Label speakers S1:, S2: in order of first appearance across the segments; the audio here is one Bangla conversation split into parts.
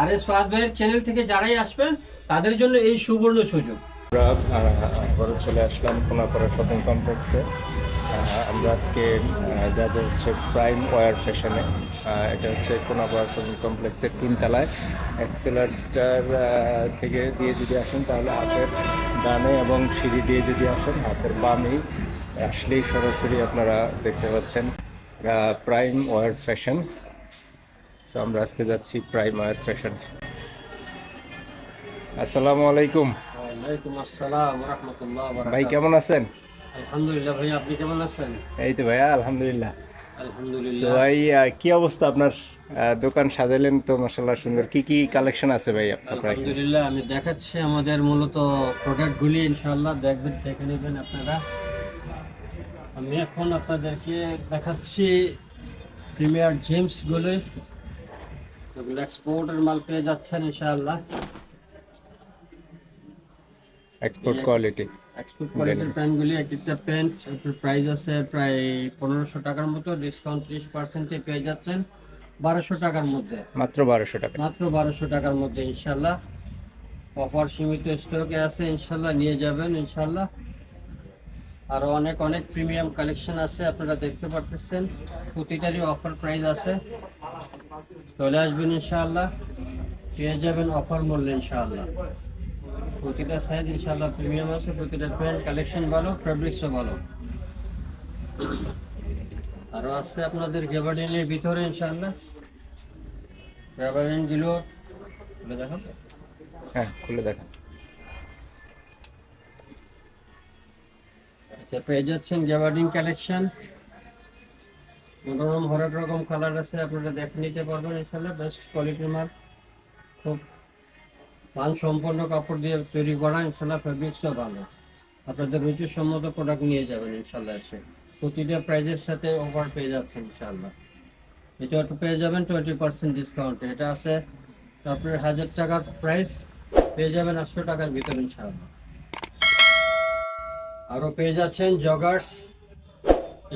S1: আর এস ফাহাদ ভাইয়ের চ্যানেল থেকে যারাই আসবেন, তাদের জন্য এই সুবর্ণ সুযোগ।
S2: আমরা আবারও চলে আসলাম কোনাপাড়া শপিং কমপ্লেক্সে। আমরা আজকে যাব হচ্ছে প্রাইম ওয়ার ফ্যাশনে এটা হচ্ছে কোনাপাড়া শপিং কমপ্লেক্সের তিনতলায়। অ্যাক্সেলারটার থেকে দিয়ে যদি আসেন, তাহলে হাতের ডানে এবং সিঁড়ি দিয়ে যদি আসেন, হাতের বামেই আসলেই সরাসরি আপনারা দেখতে পাচ্ছেন প্রাইম ওয়ার ফ্যাশন সো আমরা আজকে যাচ্ছি প্রাইম ওয়ার ফ্যাশন আসসালামু আলাইকুম।
S1: আসসালাম রহমতুল্লাহ
S2: ভাই কেমন আছেন?
S1: আলহামদুলিল্লাহ ভাই আপনি কেমন আছেন?
S2: এই তো ভাইয়া আলহামদুলিল্লাহ।
S1: আলহামদুলিল্লাহ।
S2: ভাই কি অবস্থা আপনার? দোকান সাজালেন তো মাসাল্লাহ সুন্দর। কি কি কালেকশন আছে ভাই আপনার
S1: আলহামদুলিল্লাহ আমি দেখাচ্ছি আমাদের মূলত প্রোডাক্টগুলি ইনশাআল্লাহ। দেখবেন দেখে নেবেন আপনারা। আমি এখন আপনাদেরকে দেখাচ্ছি প্রিমিয়ার জেমস জেমসগুলো এগুলো এক্সপোর্টের মাল পেয়ে যাচ্ছেন ইনশাআল্লাহ।
S2: এক্সপোর্ট কোয়ালিটি
S1: এক্সপোর্ট কোয়ালিটির প্যান্টগুলি এক একটা প্যান্ট প্রাইস আছে প্রায় পনেরোশো টাকার মতো ডিসকাউন্ট ত্রিশ পার্সেন্টে পেয়ে যাচ্ছেন বারোশো টাকার মধ্যে।
S2: মাত্র বারোশো টাকা।
S1: মাত্র বারোশো টাকার মধ্যে ইনশাল্লাহ অফার সীমিত স্টকে আছে ইনশাল্লাহ নিয়ে যাবেন ইনশাল্লাহ আরও অনেক অনেক প্রিমিয়াম কালেকশন আছে আপনারা দেখতে পারতেছেন। প্রতিটারই অফার প্রাইস আছে। চলে আসবেন ইনশাআল্লাহ। পেয়ে যাবেন অফার মূল্যে ইনশাআল্লাহ। প্রতিটা সাইজ ইনশাআল্লাহ প্রিমিয়াম আছে প্রতিটা প্যান্ট কালেকশন ভালো ফেব্রিক্সও ভালো। আরও আছে আপনাদের গেবার্ডিনের ভিতরে ইনশাআল্লাহ। গেবার্ডিনগুলো খুলে দেখো
S2: হ্যাঁ খুলে দেখেন।
S1: পেয়ে যাচ্ছেন গ্যাবার্ডিন কালেকশন মনোরম হরেক রকম কালার আছে, আপনারা দেখে নিতে পারবেন ইনশাল্লাহ বেস্ট কোয়ালিটির মাল। খুব মান সম্পন্ন কাপড় দিয়ে তৈরি করা ইনশাল্লাহ ফেব্রিক্সও ভালো। আপনাদের রুচি সম্মত প্রোডাক্ট নিয়ে যাবেন ইনশাল্লাহ এসে। প্রতিটা প্রাইজের সাথে অফার পেয়ে যাচ্ছেন ইনশাল্লাহ এটা পেয়ে যাবেন টোয়েন্টি পার্সেন্ট ডিসকাউন্টে এটা আছে আপনার হাজার টাকার প্রাইস পেয়ে যাবেন আটশো টাকার ভিতরে ইনশাল্লাহ আরও পেয়ে যাচ্ছেন জগার্স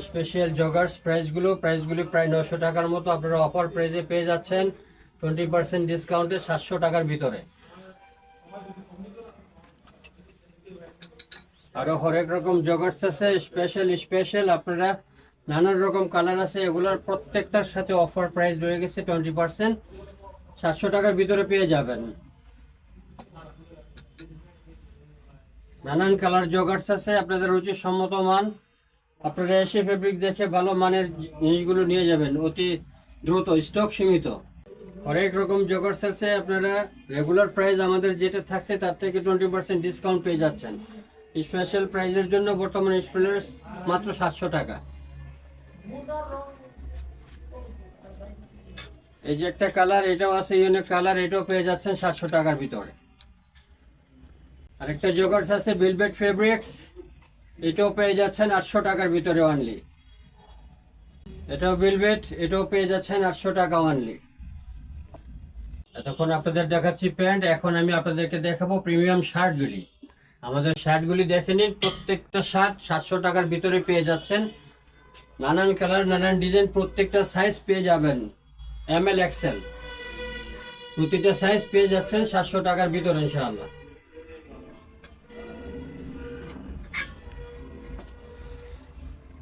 S1: স্পেশাল জগার্স প্রাইসগুলো প্রাইসগুলি প্রায় নশো টাকার মতো আপনারা অফার প্রাইসে পেয়ে যাচ্ছেন। টোয়েন্টি পার্সেন্ট ডিসকাউন্টে সাতশো টাকার ভিতরে। আরও হরেক রকম জগার্স আছে স্পেশাল স্পেশাল আপনারা নানান রকম কালার আছে, এগুলোর প্রত্যেকটার সাথে অফার প্রাইস রয়ে গেছে টোয়েন্টি পার্সেন্ট সাতশো টাকার ভিতরে পেয়ে যাবেন। নানান কালার জগার্স আছে, আপনাদের রুচি সম্মত মান। আপনারা এসে ফেব্রিক দেখে ভালো মানের জিনিসগুলো নিয়ে যাবেন, অতি দ্রুত স্টক সীমিত। অনেক রকম জগার্স আছে, আপনারা রেগুলার প্রাইস আমাদের যেটা থাকছে তার থেকে টোয়েন্টি পার্সেন্ট ডিসকাউন্ট পেয়ে যাচ্ছেন। স্পেশাল প্রাইজের জন্য বর্তমানে স্পেলার মাত্র সাতশো টাকা। এই যে একটা কালার এটাও আছে ইউনিক কালার এটাও পেয়ে যাচ্ছেন সাতশো টাকার ভিতরে। আরেকটা জগার্স আছে বিলবেট ফেব্রিক্স এটাও পেয়ে যাচ্ছেন আটশো টাকার ভিতরে অনলি এটাও বিলবেট এটাও পেয়ে যাচ্ছেন আটশো টাকা অনলি এতক্ষণ আপনাদের দেখাচ্ছি প্যান্ট, এখন আমি আপনাদেরকে দেখাবো প্রিমিয়াম শার্টগুলি আমাদের শার্টগুলি দেখে নিন, প্রত্যেকটা শার্ট সাতশো টাকার ভিতরে পেয়ে যাচ্ছেন। নানান কালার নানান ডিজাইন প্রত্যেকটা সাইজ পেয়ে যাবেন। এম এল এক্সেল প্রতিটা সাইজ পেয়ে যাচ্ছেন সাতশো টাকার ভিতরে, ইনশাআল্লাহ।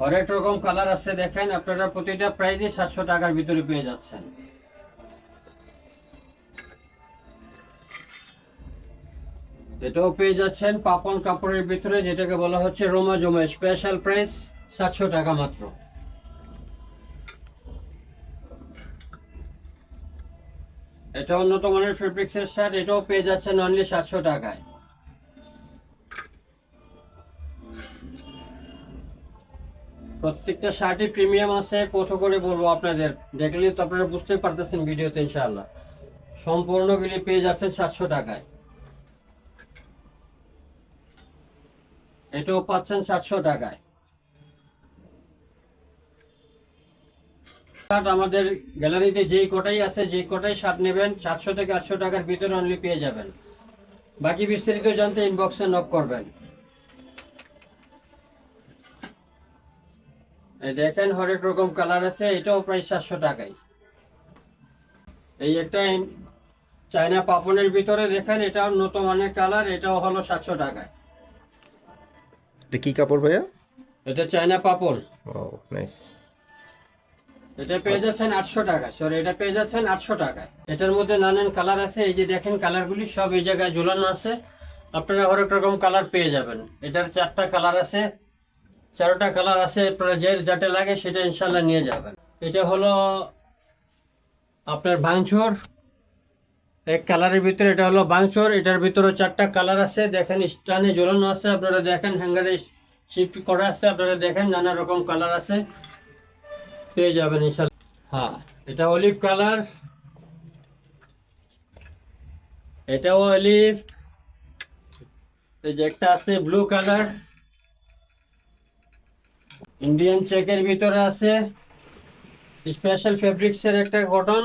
S1: হরেক রকম কালার আছে দেখেন, আপনারা প্রতিটা প্রাইজে সাতশো টাকার ভিতরে পেয়ে যাচ্ছেন। এটাও পেয়ে যাচ্ছেন পাপন কাপড়ের ভিতরে, যেটাকে বলা হচ্ছে রোমা জমা স্পেশাল প্রাইস সাতশো টাকা মাত্র। এটা উন্নত মানের ফেব্রিক্সের শার্ট এটাও পেয়ে যাচ্ছেন অনলি সাতশো টাকায়। প্রত্যেকটা শার্টই প্রিমিয়াম আছে, কত করে বলব আপনাদের? দেখলে তো আপনারা বুঝতে পারতেছেন ভিডিওতে, ইনশাআল্লাহ। সম্পূর্ণগুলি পেয়ে যাচ্ছেন সাতশো টাকায়। এটাও পাচ্ছেন সাতশো টাকায়। শার্ট আমাদের গ্যালারিতে যেই কটাই আছে যেই কটাই শার্ট নেবেন, সাতশো থেকে আটশো টাকার ভিতরে অনলি পেয়ে যাবেন। বাকি বিস্তারিত জানতে ইনবক্সে নক করবেন। দেখেন হরেক রকম কালার আছে এটাও প্রায় সাতশো টাকাই এই একটা চায়না পাপনের ভিতরে দেখেন এটাও নতুন মানের কালার এটাও হলো সাতশো টাকায়।
S2: এটা কি কাপড় ভাইয়া?
S1: এটা চায়না পাপন।
S2: ও নাইস
S1: এটা পেয়ে যাচ্ছেন আটশো টাকা সরি এটা পেয়ে যাচ্ছেন আটশো টাকায়। এটার মধ্যে নানান কালার আছে এই যে দেখেন কালারগুলি সব এই জায়গায় ঝুলানো আছে। আপনারা হরেক রকম কালার পেয়ে যাবেন। এটার চারটা কালার আছে চারটা কালার আছে, আপনারা যে যাতে লাগে সেটা ইনশাল্লাহ নিয়ে যাবেন। এটা হলো আপনার বাংচোর। এক কালারের ভিতরে এটা হলো বাংচোর, এটার ভিতরে চারটা কালার আছে। দেখেন স্টানে ঝোলানো আছে, আপনারা দেখেন হ্যাঙ্গারে শিফট করা আছে, আপনারা দেখেন, নানা রকম কালার আছে। পেয়ে যাবেন ইনশাল্লাহ হ্যাঁ এটা অলিভ কালার এটাও অলিভ এই যে একটা আছে ব্লু কালার ইন্ডিয়ান চেকের ভিতরে আছে স্পেশাল ফেব্রিক্সের একটা কটন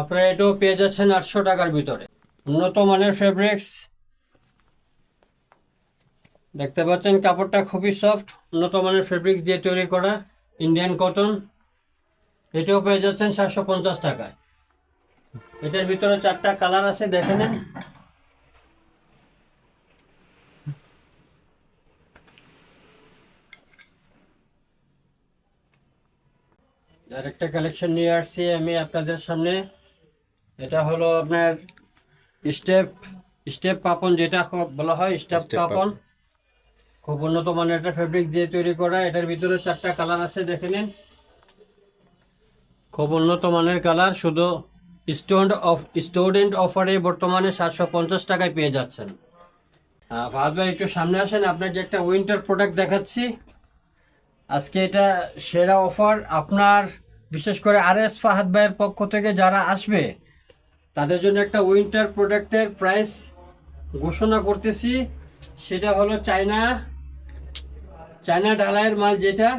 S1: আপনারা এটাও পেয়ে যাচ্ছেন আটশো টাকার ভিতরে। উন্নত মানের ফেব্রিক্স দেখতে পাচ্ছেন কাপড়টা খুবই সফট উন্নত মানের ফেব্রিক্স দিয়ে তৈরি করা ইন্ডিয়ান কটন এটাও পেয়ে যাচ্ছেন সাতশো পঞ্চাশ টাকায়। এটার ভিতরে চারটা কালার আছে, দেখে নেন। আর একটা কালেকশন নিয়ে আসছি আমি আপনাদের সামনে। এটা হলো আপনার স্টেপ স্টেপ পাপন যেটা বলা হয় স্টেপ পাপন। খুব উন্নত মানের একটা ফেব্রিক দিয়ে তৈরি করা। এটার ভিতরে চারটা কালার আছে দেখে নিন। খুব উন্নত মানের কালার শুধু স্টুডেন্ট অফ স্টুডেন্ট অফারে বর্তমানে সাতশো পঞ্চাশ টাকায় পেয়ে যাচ্ছেন। ফাহাদ ভাই একটু সামনে আসেন আপনাকে একটা উইন্টার প্রোডাক্ট দেখাচ্ছি। আজকে এটা সেরা অফার আপনার বিশেষ করে আর এস ফাহাদ ভাইয়ের পক্ষ থেকে যারা আসবে তাদের জন্য একটা উইন্টার প্রোডাক্টের প্রাইস ঘোষণা করতেছি। সেটা হলো চায়না চায়না ঢালাইয়ের মাল যেটা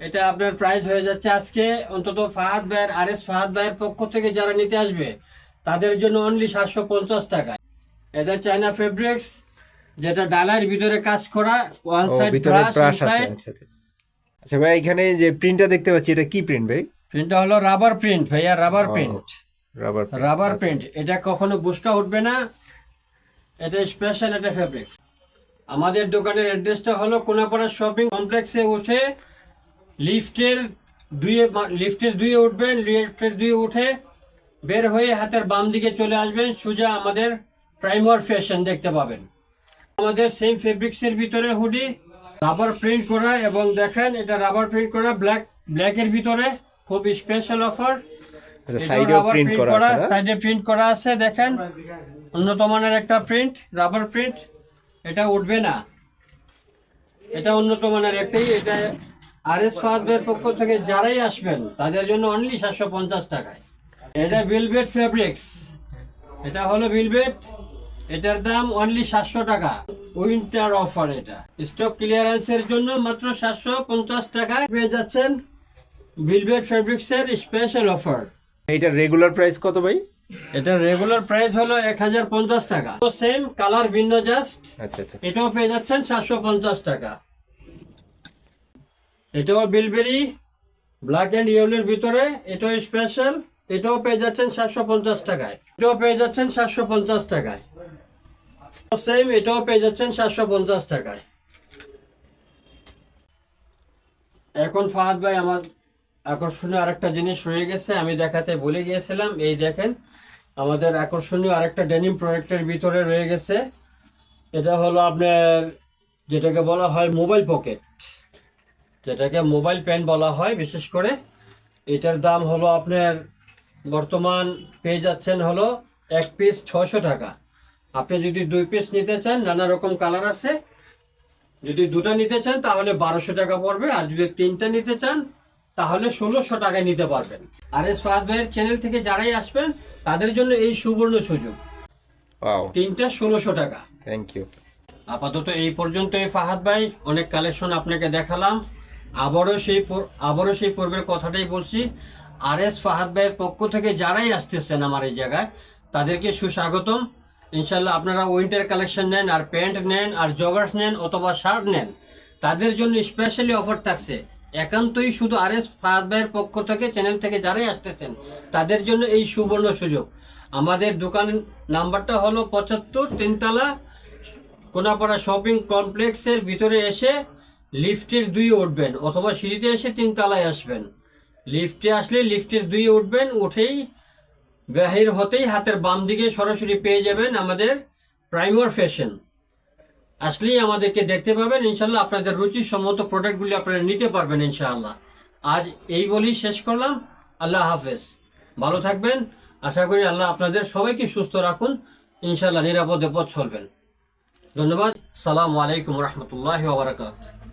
S1: এটা আপনার প্রাইস হয়ে যাচ্ছে আজকে। অন্তত ফাহাদ ভাইয়ের আর এস ফাহাদ ভাইয়ের পক্ষ থেকে যারা নিতে আসবে তাদের জন্য অনলি সাতশো পঞ্চাশ টাকা। এটা চায়না ফেব্রিক্স যেটা ডালার ভিতরে কাজ করা ওয়ান সাইড ব্রাশ সাইড
S2: আচ্ছা ভাই এখানে যে প্রিন্টটা দেখতে পাচ্ছি এটা কি প্রিন্ট ভাই?
S1: প্রিন্টটা হলো রাবার প্রিন্ট ভাইয়া rubber print
S2: rubber
S1: rubber print এটা কখনো বুসকা উঠবে না। এটা স্পেশাল একটা ফেব্রিক আমাদের দোকানের অ্যাড্রেসটা হলো কোনাপাড়া শপিং কমপ্লেক্সে উঠে লিফটের দুয়ে লিফটের দুয়ে উঠবেন লিফটের দুয়ে উঠে বের হয়ে হাতের বাম দিকে চলে আসবেন সোজা আমাদের প্রাইমার ফ্যাশন দেখতে পাবেন। আমাদের সেম ফেব্রিক্সের ভিতরে হুডি রাবার প্রিন্ট করা এবং দেখেন এটা রাবার প্রিন্ট করা ব্ল্যাক ব্ল্যাকের ভিতরে খুব স্পেশাল অফার
S2: সাইডেও প্রিন্ট করা আছে
S1: সাইডে প্রিন্ট করা আছে দেখেন। উন্নত মানের একটা প্রিন্ট রাবার প্রিন্ট এটা উঠবে না। এটা উন্নত মানের একটাই এটা আর এস ফাহাদের পক্ষ থেকে যারাই আসবেন তাদের জন্য অনলি সাতশো পঞ্চাশ টাকায়। এটা বিলবেট ফেব্রিক্স এটা হলো বিলবেট এটার দাম অনলি সাতশো টাকা। উইন্টার অফার এটা। স্টক ক্লিয়ারেন্সের জন্য মাত্র সাতশো পঞ্চাশ টাকায় পেয়ে যাচ্ছেন বিলবেট ফেব্রিক্সের স্পেশাল অফার
S2: এটা রেগুলার প্রাইস কত ভাই?
S1: এটা রেগুলার প্রাইস হলো এক হাজার পঞ্চাশ টাকা। তো সেম কালার ভিন্ন জাস্ট
S2: আচ্ছা আচ্ছা।
S1: এটাও পেয়ে যাচ্ছেন সাতশো পঞ্চাশ টাকা। এটাও বিলবেরি ব্ল্যাক অ্যান্ড ইয়েলোর ভিতরে এটাও স্পেশাল এটাও পেয়ে যাচ্ছেন সাতশো পঞ্চাশ টাকায়। এটাও পেয়ে যাচ্ছেন সাতশো পঞ্চাশ টাকায়। সেম এটাও পেয়ে যাচ্ছেন সাতশো পঞ্চাশ টাকায়। এখন ফাহাদ ভাই আমার আকর্ষণীয় আরেকটা জিনিস রয়ে গেছে, আমি দেখাতে ভুলে গিয়েছিলাম। এই দেখেন, আমাদের আকর্ষণীয় আরেকটা ডেনিম প্রোডাক্টের ভিতরে রয়ে গেছে। এটা হলো আপনার, যেটাকে বলা হয় মোবাইল পকেট যেটাকে মোবাইল পেন বলা হয়, বিশেষ করে। এটার দাম হলো আপনার, বর্তমান পেয়ে যাচ্ছেন হলো এক পিস ছশো টাকা। আপনি যদি দুই পিস নিতে চান নানা রকম কালার আছে। যদি দুটো নিতে চান তাহলে বারোশো টাকা পড়বে। আর যদি তিনটা নিতে চান তাহলে ষোলোশো টাকায় নিতে পারবেন। আর এস ফাহাদ ভাইয়ের চ্যানেল থেকে যারাই আসবেন তাদের জন্য এই সুবর্ণ সুযোগ। তিনটা ষোলোশো টাকা।
S2: থ্যাংক ইউ
S1: আপাতত এই পর্যন্তই ফাহাদ ভাই। অনেক কালেকশন আপনাকে দেখালাম। আবারও সেই আবারও সেই পূর্বের কথাটাই বলছি। আর এস ফাহাদ ভাইয়ের পক্ষ থেকে যারাই আসতেছেন আমার এই জায়গায় তাদেরকে সুস্বাগতম। ইনশাল্লাহ আপনারা উইন্টার কালেকশন নেন আর প্যান্ট নেন আর জগার্স নেন অথবা শার্ট নেন। তাদের জন্য স্পেশালি অফার থাকছে। একান্তই শুধু আর এস ভাইয়ের পক্ষ থেকে চ্যানেল থেকে যারাই আসতেছেন, তাদের জন্য এই সুবর্ণ সুযোগ। আমাদের দোকান নাম্বারটা হলো পঁচাত্তর তিনতলা কোনাপাড়া শপিং কমপ্লেক্সের ভিতরে এসে লিফটের দুই উঠবেন অথবা সিঁড়িতে এসে তিনতলায় আসবেন। লিফটে আসলে লিফটের দুই উঠবেন, উঠেই বাহির হতেই হাতের বাম দিকে সরাসরি পেয়ে যাবেন আমাদের প্রাইমার ফ্যাশন। আসলেই আমাদেরকে দেখতে পাবেন ইনশাল্লাহ আপনাদের রুচির সম্মত প্রোডাক্টগুলি আপনারা নিতে পারবেন, ইনশাআল্লাহ। আজ এই বলেই শেষ করলাম। আল্লাহ হাফেজ। ভালো থাকবেন। আশা করি আল্লাহ আপনাদের সবাইকে সুস্থ রাখুন। ইনশাল্লাহ নিরাপদে পথ চলবেন। ধন্যবাদ। সালাম আলাইকুম রহমতুল্লাহ বারাকাত